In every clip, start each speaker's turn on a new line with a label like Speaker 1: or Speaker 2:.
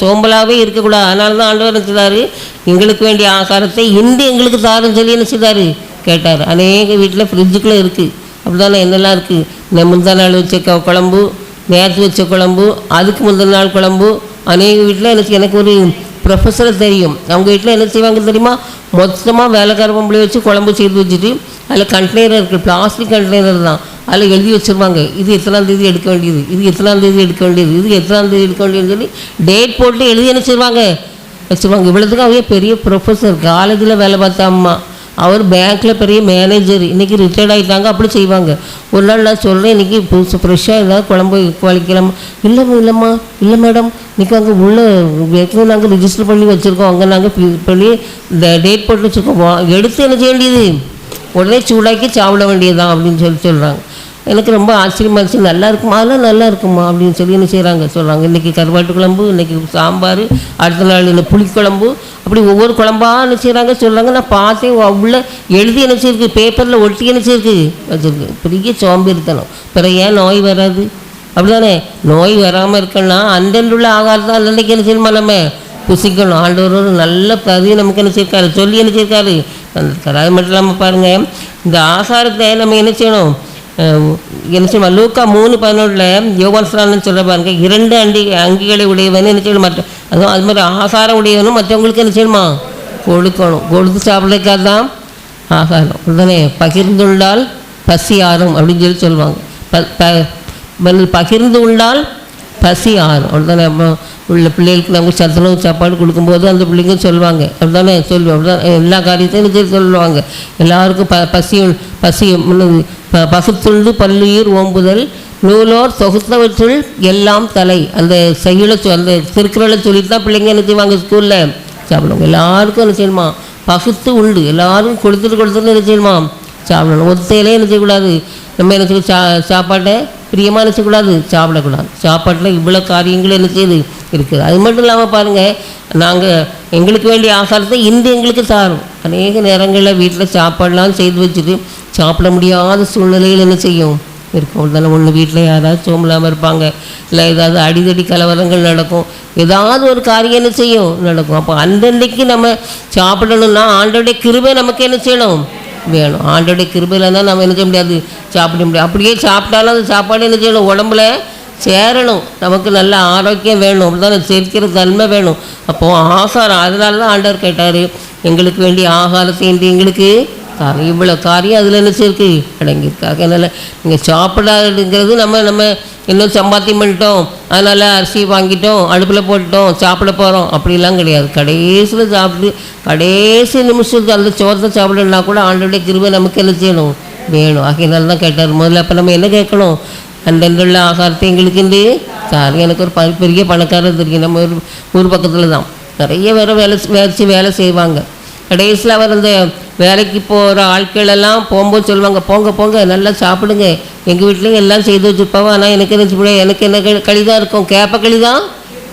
Speaker 1: சோம்பலாகவே இருக்கக்கூடாது. அதனால தான் ஆண்டவர் என்ன எங்களுக்கு வேண்டிய ஆகாரத்தை இன்று எங்களுக்கு தாரும் சொல்லி என்ன செய்தார்? கேட்டார். அநேக வீட்டில் ஃப்ரிட்ஜுக்குள்ளே இருக்குது அப்படி தானே என்னெல்லாம் இருக்குது இந்த முந்தா நாள் வச்ச க- குழம்பு நேற்று வச்ச குழம்பு அதுக்கு முந்தின நாள் குழம்பு. அநேக வீட்டில் எனக்கு எனக்கு ஒரு ப்ரொஃபஸரை தெரியும். அவங்க வீட்டில் என்ன செய்வாங்க தெரியுமா? மொத்தமாக வேலைக்கார பொம்பளை வச்சு குழம்பு செய்து வச்சுட்டு அதில் கண்டெய்னர் இருக்குது பிளாஸ்டிக் கண்டெய்னர் தான். அதில் எழுதி வச்சுருவாங்க. இது எத்தனாம் தேதி எடுக்க வேண்டியது? இது எத்தனாம் தேதி எடுக்க வேண்டியது? இது எத்தனாம் தேதி எடுக்க வேண்டியதுன்னு சொல்லி டேட் போட்டு எழுதி என்ன செய்வாங்க வச்சுருவாங்க. இவ்வளோத்துக்கு அவங்க பெரிய ப்ரொஃபஸர் காலேஜில் வேலை பார்த்த அம்மா. அவர் பேங்க்கில் பெரிய மேனேஜர் இன்றைக்கி ரிட்டையர்ட் ஆகிட்டாங்க அப்படி செய்வாங்க. ஒரு நாள் நான் சொல்கிறேன் இன்றைக்கி புதுசு ஃப்ரெஷ்ஷாக ஏதாவது குழம்பு வலிக்கலாமா இல்லைம்மா இல்லைம்மா. இல்லை மேடம் இன்றைக்கி அங்கே உள்ள ஏற்கனவே நாங்கள் ரிஜிஸ்டர் பண்ணி வச்சுருக்கோம். அங்கே நாங்கள் பண்ணி டேட் போட்டு வச்சுருக்கோம். எடுத்து என்ன செய்ய வேண்டியது? உடனே சூடாக்கி சாப்பிட வேண்டியதுதான். அப்படின்னு சொல்லி சொல்கிறாங்க எனக்கு ரொம்ப ஆச்சரியமாக இருந்துச்சு. நல்லா இருக்குமா அதெல்லாம் நல்லா இருக்குமா அப்படின்னு சொல்லி என்ன செய்கிறாங்க சொல்கிறாங்க இன்றைக்கி கருவாட்டு குழம்பு இன்றைக்கி சாம்பார் அடுத்த நாள் இந்த புளிக்குழம்பு. அப்படி ஒவ்வொரு குழம்பா என்ன செய்கிறாங்க சொல்கிறாங்க நான் பார்த்தேன். அவ்வளோ உள்ள எழுதி என்ன செய்யிருக்கு? பேப்பரில் ஒட்டி என்ன செய்யிருக்கு? வச்சிருக்கு. பெரிய சோம்பேறித்தனம். பிறகு ஏன் நோய் வராது? அப்படிதானே? நோய் வராமல் இருக்கணும்னா அந்தண்டுள்ள ஆகாரம் தான் அன்றைக்கி என்ன செய்யணுமா நம்ம? புசிக்கணும். ஆண்டவர் ஒரு நல்ல பதிவு நமக்கு என்ன செய்யிருக்காரு? சொல்லி என்ன செய்யிருக்காரு? அந்த அது மட்டும் இல்லாமல் பாருங்கள் இந்த ஆகாரத்தை நம்ம என்ன செய்யணும்? என்ன செய்யணும் லூக்கா மூணு பதினொன்றில் யோகான்ஸ்ரான்னு சொல்ல பாருங்க இரண்டு அண்டி அங்கிகளை உடையவன் என்ன செய்யணும் மற்ற அதுவும் அது மாதிரி ஆசாரம் உடையவனும் மற்றவங்களுக்கு என்ன செய்யணுமா கொடுக்கணும். கொடுத்து சாப்பிட்றதுக்காக தான் ஆகாரம் உடனே பகிர்ந்துள்ளால் பசி ஆறும் அப்படின்னு சொல்லி சொல்லுவாங்க. ப ப- பகிர்ந்து உண்டால் பசி ஆறும் அப்படிதானே நம்ம உள்ள பிள்ளைகளுக்கு நம்ம சத்துணவு சாப்பாடு கொடுக்கும்போது அந்த பிள்ளைங்க சொல்லுவாங்க. அப்படிதானே சொல்லுவோம் அப்படிதான் எல்லா காரியத்தையும் சரி சொல்லுவாங்க. எல்லாருக்கும் ப பசி பசி முன்னது ப பசுத்துண்டு பல்லுயிர் ஓம்புதல் நூலோர் தொகுத்தவற்றுள் எல்லாம் தலை. அந்த செயலை சொ- அந்த திருக்குறளை சொல்லிட்டு தான் பிள்ளைங்க என்ன செய்வாங்க ஸ்கூலில்? சாப்பிடுவாங்க. எல்லாருக்கும் என்ன செய்யணுமா? பகுத்து உண்டு. எல்லாரும் கொடுத்துட்டு கொடுத்துட்டு என்ன செய்யணுமா? சாப்பிடணும். ஒத்தையிலே என்ன செய்யக்கூடாது? நம்ம என்ன செய்யணும்? சா சாப்பாட்டை பிரியமாக நினச்சக்கூடாது சாப்பிடக்கூடாது. சாப்பாட்டில் இவ்வளோ காரியங்கள் என்ன செய்யுது இருக்குது. அது மட்டும் இல்லாமல் பாருங்கள் நாங்கள் எங்களுக்கு வேண்டிய ஆகாரத்தை இன்று எங்களுக்கு தாரும். அநேக நேரங்களில் வீட்டில் சாப்பாடெலாம் செய்து வச்சுட்டு சாப்பிட முடியாத சூழ்நிலையில் என்ன செய்யும்? இருக்கும். இருந்தாலும் ஒன்று வீட்டில் யாராவது சோம்பலாமல் இருப்பாங்க இல்லை ஏதாவது அடிதடி கலவரங்கள் நடக்கும் ஏதாவது ஒரு காரியம் என்ன செய்யும்? நடக்கும். அப்போ அந்தன்னைக்கு நம்ம சாப்பிடணும்னா ஆண்டோடைய கிருபை நமக்கு என்ன செய்யணும்? வேணும். ஆண்டோடைய கிருபையில் தான் நம்ம என்ன செய்ய முடியாது? சாப்பிட முடியாது அப்படியே சாப்பிட்டாலும் அந்த சாப்பாடு என்ன செய்யணும்? உடம்புல சேரணும். நமக்கு நல்ல ஆரோக்கியம் வேணும். அப்படிதான் செரிக்கிற தன்மை வேணும். அப்போது ஆசாரம் அதனால தான் ஆண்டவர் கேட்டார் எங்களுக்கு வேண்டிய ஆகாரத்தை எங்களுக்கு காரியம் இவ்வளோ காரியம் அதில் என்ன சேர்க்கு அடங்கியிருக்காங்க? அதனால் நீங்கள் சாப்பிடாதுங்கிறது நம்ம நம்ம இன்னும் சம்பாத்தியம் பண்ணிட்டோம். அதனால் அரிசி வாங்கிட்டோம் அடுப்பில் போட்டுட்டோம் சாப்பிட போகிறோம் அப்படிலாம் கிடையாது. கடைசியில் சாப்பிட்டு கடைசி நிமிஷத்துக்கு அந்த சோறத்தை சாப்பிடணுன்னா கூட ஆண்டோடைய கிருபை நமக்கு என்ன செய்யணும்? வேணும். ஆகையினால தான் கேட்டார் முதல்ல. அப்போ நம்ம என்ன கேட்கணும்? அந்தண்டுள்ள ஆகாரத்தை எங்களுக்கு இந்த சார் எனக்கு ஒரு ப- பெரிய பணக்காரர் தெரியும். நம்ம ஊர் ஊர் பக்கத்தில் தான் நிறைய பேரை வேலை வேலை வேலை செய்வாங்க. கடைசியில் அவர் அந்த வேலைக்கு போகிற ஆட்கள் எல்லாம் போகும்போது சொல்லுவாங்க போங்க போங்க நல்லா சாப்பிடுங்க. எங்கள் வீட்லேயும் எல்லாம் செய்து வச்சுருப்பாங்க. ஆனால் எனக்கு என்ன செய்ய எனக்கு என்ன களி- களி தான் இருக்கும். கேப்ப களி தான்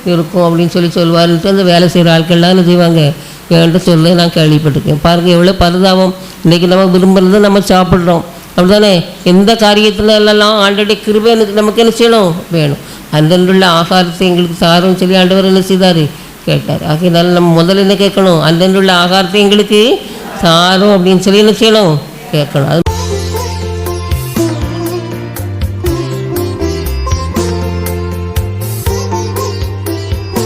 Speaker 1: இருக்கும் அப்படின்னு சொல்லி சொல்லுவாருன்ட்டு அந்த வேலை செய்கிற ஆட்கள்லாம் என்ன செய்வாங்க என்கிட்ட சொல்ல நான் கேள்விப்பட்டிருக்கேன். பாருங்கள் எவ்வளோ பரிதாபம். இன்றைக்கி நம்ம விரும்புகிறத நம்ம சாப்பிட்றோம். அப்படிதானே எந்த காரியத்தில் எல்லாம் ஆண்டோடைய கிருபை எனக்கு நமக்கு என்ன செய்யணும்? வேணும். அந்தன்றுள்ள ஆகாரத்தை எங்களுக்கு சாரும் சொல்லி ஆண்டவர் என்ன செய்தார்? கேட்டார். ஆகையினால நம்ம முதல்ல என்ன கேட்கணும்? அந்தன்றுள்ள ஆகாரத்தை எங்களுக்கு சாரும் அப்படின்னு சொல்லி என்ன செய்யணும்? கேட்கணும். அது